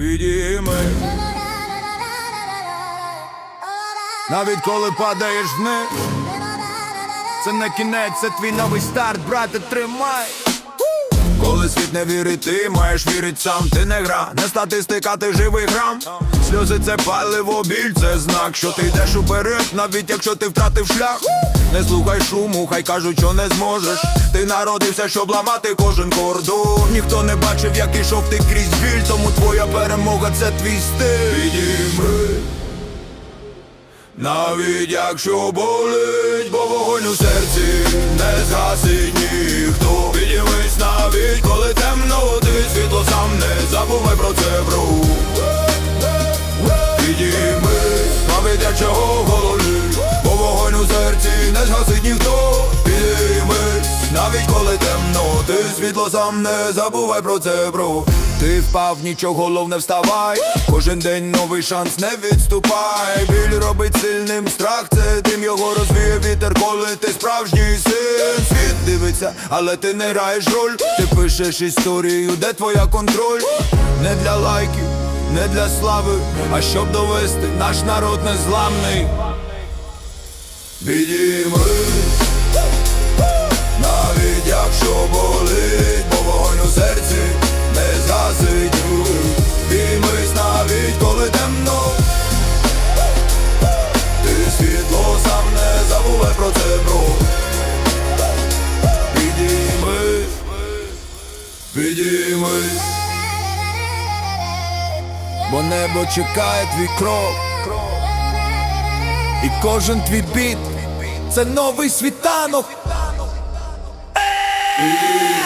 підійми. Навіть коли падаєш дни, це не кінець, це твій новий старт, брате, тримай. Коли світ не вірить, ти маєш вірить сам, ти не гра, не статистика, ти живий грам. Сльози це паливо, біль це знак, що ти йдеш уперед, навіть якщо ти втратив шлях. Не слухай шуму, хай кажуть, що не зможеш. Ти народився, щоб ламати кожен кордон. Ніхто не бачив, як ішов ти крізь біль, тому твоя перемога це твій стиль. Навіть якщо болить, бо вогонь у серці не згасить ніхто Підіймись навіть, коли темно, ти світло сам не забувай про це, бро Підіймись, навіть вогонь у не згасить ніхто. Підіймись, навіть коли темно, ти світло сам не забувай про це, бро. Ти впав, нічого головне вставай. Кожен день новий шанс, не відступай. Біль робить сильним страх, це дим його розвіє вітер, коли ти справжній син. Світ дивиться, але ти не граєш роль. Ти пишеш історію, де твоя контроль? Не для лайків, не для слави, а щоб довести, наш народ незламний Підіймись навіть якщо болить, бо вогонь у серці не згасить Біймись навіть коли темно. Ти світло сам не забувай про це, бро. Підіймись, підіймись Бо небо чекає твій крок І кожен твій біт це новий світанок. Підіймись